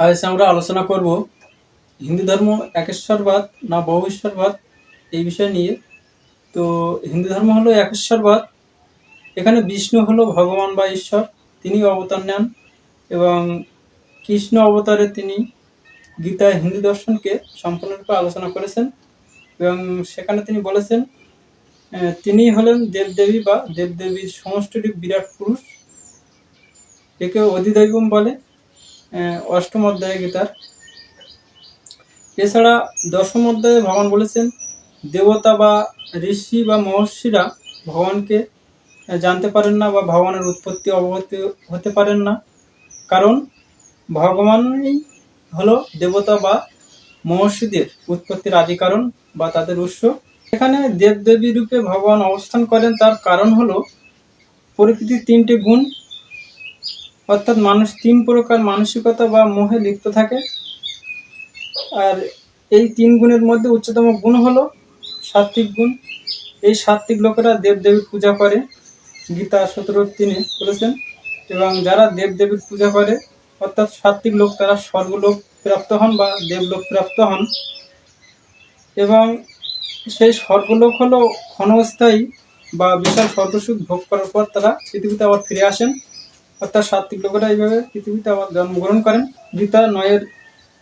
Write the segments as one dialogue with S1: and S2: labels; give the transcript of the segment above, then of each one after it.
S1: আজ আমরা আলোচনা করব, হিন্দু ধর্ম একেশ্বরবাদ না বহু ঈশ্বরবাদ এই বিষয় নিয়ে। তো হিন্দু ধর্ম হলো একেশ্বরবাদ। এখানে বিষ্ণু হলো ভগবান বা ঈশ্বর তিনি অবতার নেন এবং কৃষ্ণ অবতারে তিনি গীতায় হিন্দু দর্শনকে সম্পূর্ণরূপে আলোচনা করেছেন এবং সেখানে তিনি বলেছেন তিনি হলেন দেবদেবী বা দেবদেবীর সমষ্টিরূপ বিরাট পুরুষ একে অধিদৈবম বলে। অষ্টম অধ্যায়ে গীতার। এছাড়া দশম অধ্যায়ে ভগবান বলেছেন, দেবতা বা ঋষি বা মহর্ষিরা ভগবানকে জানতে পারেন না বা ভগবানের উৎপত্তি অবগত হতে পারেন না। কারণ ভগবানই হলো দেবতা বা মহর্ষিদের উৎপত্তির আদি কারণ বা তাদের উৎস। এখানে দেবদেবী রূপে ভগবান অবস্থান করেন, তার কারণ হলো প্রকৃতির তিনটে গুণ অর্থাৎ মানুষ তিন প্রকার মানসিকতা বা মোহে লিপ্ত থাকে। আর এই তিন গুণের মধ্যে উচ্চতম গুণ হলো সাত্বিক গুণ। এই সাত্বিক লোকেরা দেবদেবীর পূজা করে। গীতা সতেরো তিনি বলেছেন, এবং যারা দেবদেবীর পূজা করে, অর্থাৎ সাত্বিক লোক, তারা স্বর্গলোক প্রাপ্ত হন বা দেবলোক প্রাপ্ত হন। এবং সেই স্বর্গলোক হলো ক্ষণস্থায়ী বা বিশাল স্বর্গসুখ ভোগ করার পর তারা পৃথিবীতে আবার ফিরে আসেন। অর্থাৎ সাত্বিক লোকেরা এইভাবে পৃথিবীতে আবার জন্মগ্রহণ করেন। গীতা নয়ের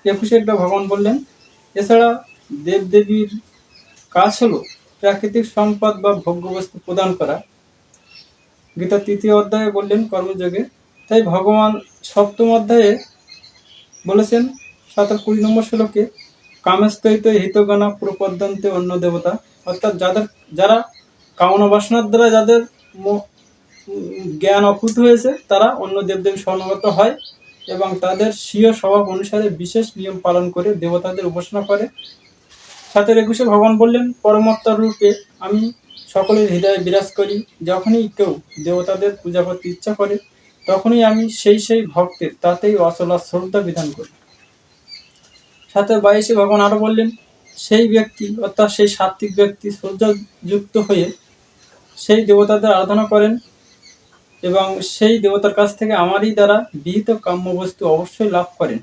S1: একুশে একটা ভগবান বললেন, এছাড়া দেবদেবীর কাজ হলো প্রাকৃতিক সম্পদ বা ভোগ্য বস্তু প্রদান করা। গীতা তৃতীয় অধ্যায়ে বললেন কর্মযোগে, তাই ভগবান সপ্তম অধ্যায়ে বলেছেন, সাতার কুড়ি নম্বর শ্লোকে, কামেস্তৈত হিতগণা প্রপদ্যন্তে অন্য দেবতা। অর্থাৎ যাদের, যারা কামনা বাসনার দ্বারা যাদের জ্ঞান অকুত হয়েছে, তারা অন্য দেবদেবী স্বর্ণগত হয় এবং তাদের স্বীয় স্বভাব অনুসারে বিশেষ নিয়ম পালন করে দেবতাদের উপাসনা করে। সাথে একুশে ভগবান বললেন পরমাত্মার রূপে আমি সকলের হৃদয়ে বিরাজ করি। যখনই কেউ দেবতাদের পূজা করতে ইচ্ছা করে, তখনই আমি সেই সেই ভক্তের তাতেই অচলা শ্রদ্ধা বিধান করি। সাথে বাইশে ভগবান আরও বললেন, সেই ব্যক্তি অর্থাৎ সেই সাত্বিক ব্যক্তি শ্রদ্ধাযুক্ত হয়ে সেই দেবতাদের আরাধনা করেন। এবং সেই দেবতার কাছ থেকে আমারই দ্বারা বিহিত কাম্য বস্তু অবশ্যই লাভ করেন।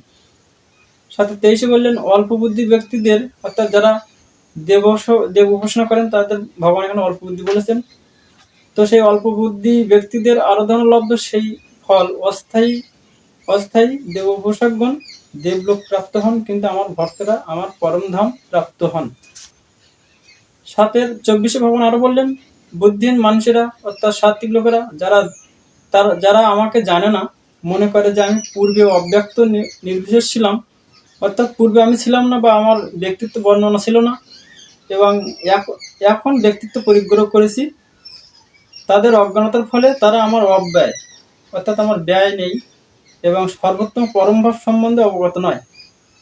S1: সাথে তেইশে বললেন, অল্প বুদ্ধি ব্যক্তিদের, অর্থাৎ যারা দেবস দেব উপাসনা করেন, তাদের ভগবান এখানে অল্প বুদ্ধি বলেছেন। তো সেই অল্প বুদ্ধি ব্যক্তিদের আরাধনা লব্ধ, সেই ফল অস্থায়ী অস্থায়ী দেব উপাসকগণ দেবলোক প্রাপ্ত হন, কিন্তু আমার ভক্তরা আমার পরমধাম প্রাপ্ত হন। সাতের চব্বিশে ভগবান আরও বললেন বুদ্ধিহীন মানুষেরা অর্থাৎ সাত্বিক লোকেরা যারা তার, যারা আমাকে জানে না, মনে করে যে আমি পূর্বে অব্যক্ত নির্বিশেষ ছিলাম, অর্থাৎ পূর্বে আমি ছিলাম না বা আমার ব্যক্তিত্ব বর্ণনা ছিল না, এবং এখ- এখন ব্যক্তিত্ব পরিগ্রহ করেছি, তাদের অজ্ঞানতার ফলে তারা আমার অব্যয়, অর্থাৎ আমার ব্যয় নেই, এবং সর্বোত্তম পরমভাব সম্বন্ধে অবগত নয়,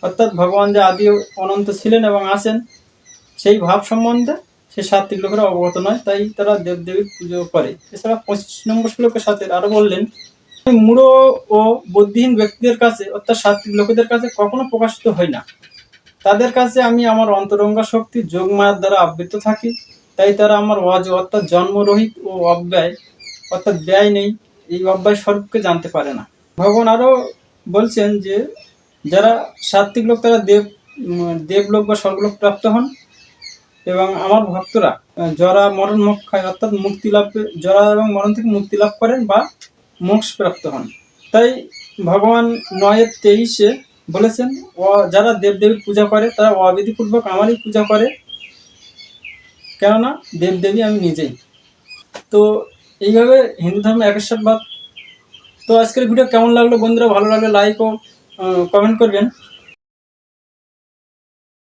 S1: অর্থাৎ ভগবান যে আদি অনন্ত ছিলেন এবং আছেন, সেই ভাব সম্বন্ধে সে সাত্বিক লোকেরা অবগত নয়, তাই তারা দেবদেবীর পুজো করে। এছাড়া পঁচিশ নম্বর শ্লোকের সাথে আরও বললেন মূঢ় ও বুদ্ধিহীন ব্যক্তিদের কাছে, অর্থাৎ সাত্বিক লোকেদের কাছে কখনো প্রকাশিত হয় না। তাদের কাছে আমি আমার অন্তরঙ্গা শক্তি যোগমায়ার দ্বারা আবৃত থাকি। তাই তারা আমার অজ অর্থাৎ জন্মরহিত ও অব্যয়, অর্থাৎ ব্যয় নেই, এই অব্যয় স্বরূপকে জানতে পারে না। ভগবান আরও বলছেন যে, যারা সাত্বিক লোক, তারা দেব দেবলোক বা স্বর্গলোক প্রাপ্ত হন। এবং আমার ভক্তরা যারা মরণ মোক্ষ খায়, অর্থাৎ মুক্তি লাভ যারা এবং মরণ থেকে মুক্তি লাভ করেন বা মোক্ষ প্রাপ্ত হন। তাই ভগবান নয়ের তেইশে বলেছেন ও যারা দেবদেবীর পূজা করে, তারা অবিধিপূর্বক আমারই পূজা করে। কেননা, দেবদেবী আমি নিজেই। তো এইভাবে হিন্দু ধর্ম একেশ্বরবাদ তো আজকের ভিডিও কেমন লাগল বন্ধুরা? ভালো লাগলে লাইক ও কমেন্ট করবেন।